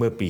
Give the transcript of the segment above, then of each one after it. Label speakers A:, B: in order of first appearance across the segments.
A: เมื่อปี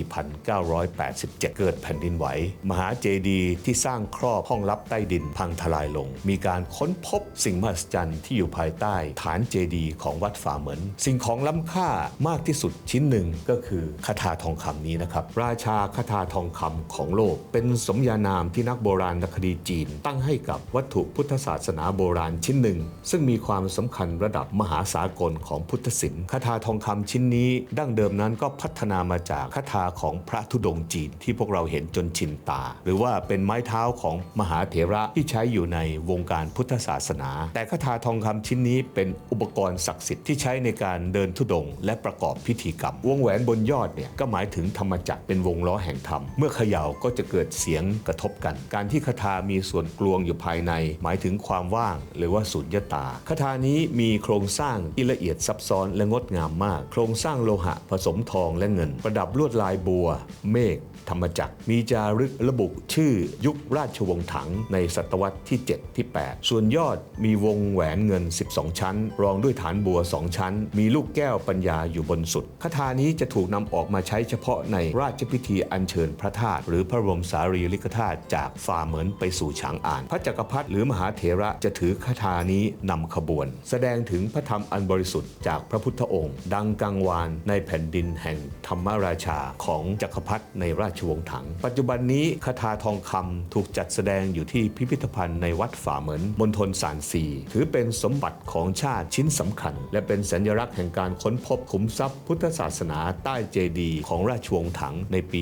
A: 1987 เกิดแผ่นดินไหว มหาเจดีย์ที่สร้างครอบห้องลับใต้ดินพังทลายลง มีการค้นพบสิ่งมหัศจรรย์ที่อยู่ภายใต้ฐานเจดีย์ของวัดฝ่าเหมือน สิ่งของล้ำค่ามากที่สุดชิ้นหนึ่งก็คือคาถาทองคำนี้นะครับ ราชาคาถาทองคำของโลก เป็นสมญานามที่นักโบราณคดีจีน ตั้งให้กับวัตถุพุทธศาสนาโบราณชิ้นหนึ่ง ซึ่งมีความสำคัญระดับมหาสากลของพุทธศิลป์คาถาทองคำชิ้นนี้ ดั้งเดิมนั้นก็พัฒนามาจากคาถาของพระธุดงค์จีนที่พวกเราเห็นจนชินตา หรือว่าเป็นไม้เท้าของมหาเถระที่ใช้อยู่ในวงการพุทธศาสนา แต่คาถาทองคำชิ้นนี้เป็นอุปกรณ์ศักดิ์สิทธิ์ที่ใช้ในการเดินธุดงค์และประกอบพิธีกรรม วงแหวนบนยอดเนี่ยก็หมายถึงธรรมจักรเป็นวงล้อแห่งธรรม เมื่อเขย่าก็จะเกิดเสียงกระทบกัน การที่คาถามีส่วนกลวงอยู่ภายใน หมายถึงความว่าง หรือว่าสุญญตาคาถานี้มีโครงสร้างที่ละเอียดซับซ้อนและงดงามมาก โครงสร้างโลหะผสมทองและเงิน ประดับลวดลายบัว เมฆธรรมจักร มีจารึกระบุชื่อยุคราชวงศ์ถังในศตวรรษที่ 7 ที่ 8 ส่วนยอดมีวงแหวนเงิน 12 ชั้น รองด้วยฐานบัว 2 ชั้น มีลูกแก้วปัญญาอยู่บนสุดคาถานี้จะถูกนำออกมาใช้เฉพาะในราชพิธีอัญเชิญพระธาตุหรือพระบรมสารีริกธาตุจากฝ่าเหมือนไปสู่ฉางอ่าน พระจักรพรรดิหรือมหาเถระจะถือคาถานี้นำขบวน แสดงถึงพระธรรมอันบริสุทธิ์จากพระพุทธองค์ ดังกังวานในแผ่นดินแห่งธรรมราชาของจักรพรรดิในราชวงศ์ถัง ปัจจุบันนี้คาถาทองคำถูกจัดแสดงอยู่ที่พิพิธภัณฑ์ในวัดฝ่าเหมือนมณฑลสานซีถือเป็นสมบัติของชาติชิ้นสำคัญ และเป็นสัญลักษณ์แห่งการค้นพบขุมทรัพย์ พุทธศาสนาใต้เจดีย์ของราชวงศ์ถังในปี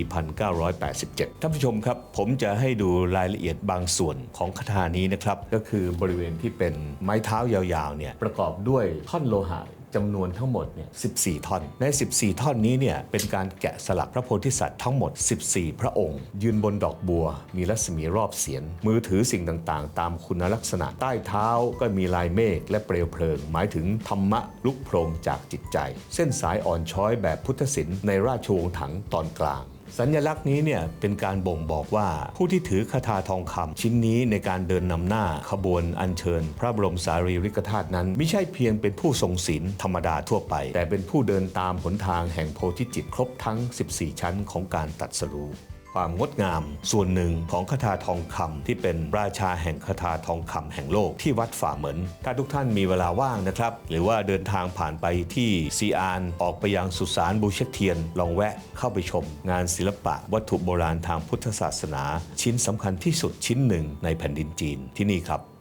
A: 1987 ท่านผู้ชมครับ ผมจะให้ดูรายละเอียดบางส่วนของคาถานี้นะครับก็คือบริเวณที่เป็นไม้เท้ายาวๆเนี่ยประกอบด้วยท่อนโลหะ จำนวนทั้งหมดเนี่ย14 ท่อน ใน 14 ท่อนนี้เนี่ยเป็นการแกะสลักพระโพธิสัตว์ทั้งหมด 14 พระองค์ ยืนบนดอกบัว มีรัศมีรอบเสียน มือถือสิ่งต่างๆ ตามคุณลักษณะใต้เท้าก็มีลายเมฆและเปลวเพลิง หมายถึงธรรมะลุกโพรงจากจิตใจ เส้นสายอ่อนช้อยแบบพุทธศิลป์ในราชวงศ์ถังตอนกลาง สัญลักษณ์นี้เนี่ยเป็นการบ่งบอกว่าผู้ที่ถือคาถาทองคำชิ้นนี้ในการเดินนำหน้าขบวนอัญเชิญ พระบรมสารีริกธาตุนั้น ไม่ใช่เพียงเป็นผู้ทรงศีลธรรมดาทั่วไป แต่เป็นผู้เดินตามหนทางแห่งโพธิจิตครบทั้ง 14 ชั้นของการตัดสรู้ ความงดงามส่วนหนึ่งของคาถาทองคำที่เป็นราชาแห่งคาถาทองคำแห่งโลกที่วัดฝ่าเหมือน ถ้าทุกท่านมีเวลาว่างนะครับ หรือว่าเดินทางผ่านไปที่ซีอานออกไปยังสุสานบูเชเทียน ลองแวะเข้าไปชม งานศิลปะวัตถุโบราณทางพุทธศาสนา ชิ้นสำคัญที่สุดชิ้นหนึ่งในแผ่นดินจีนที่นี่ครับ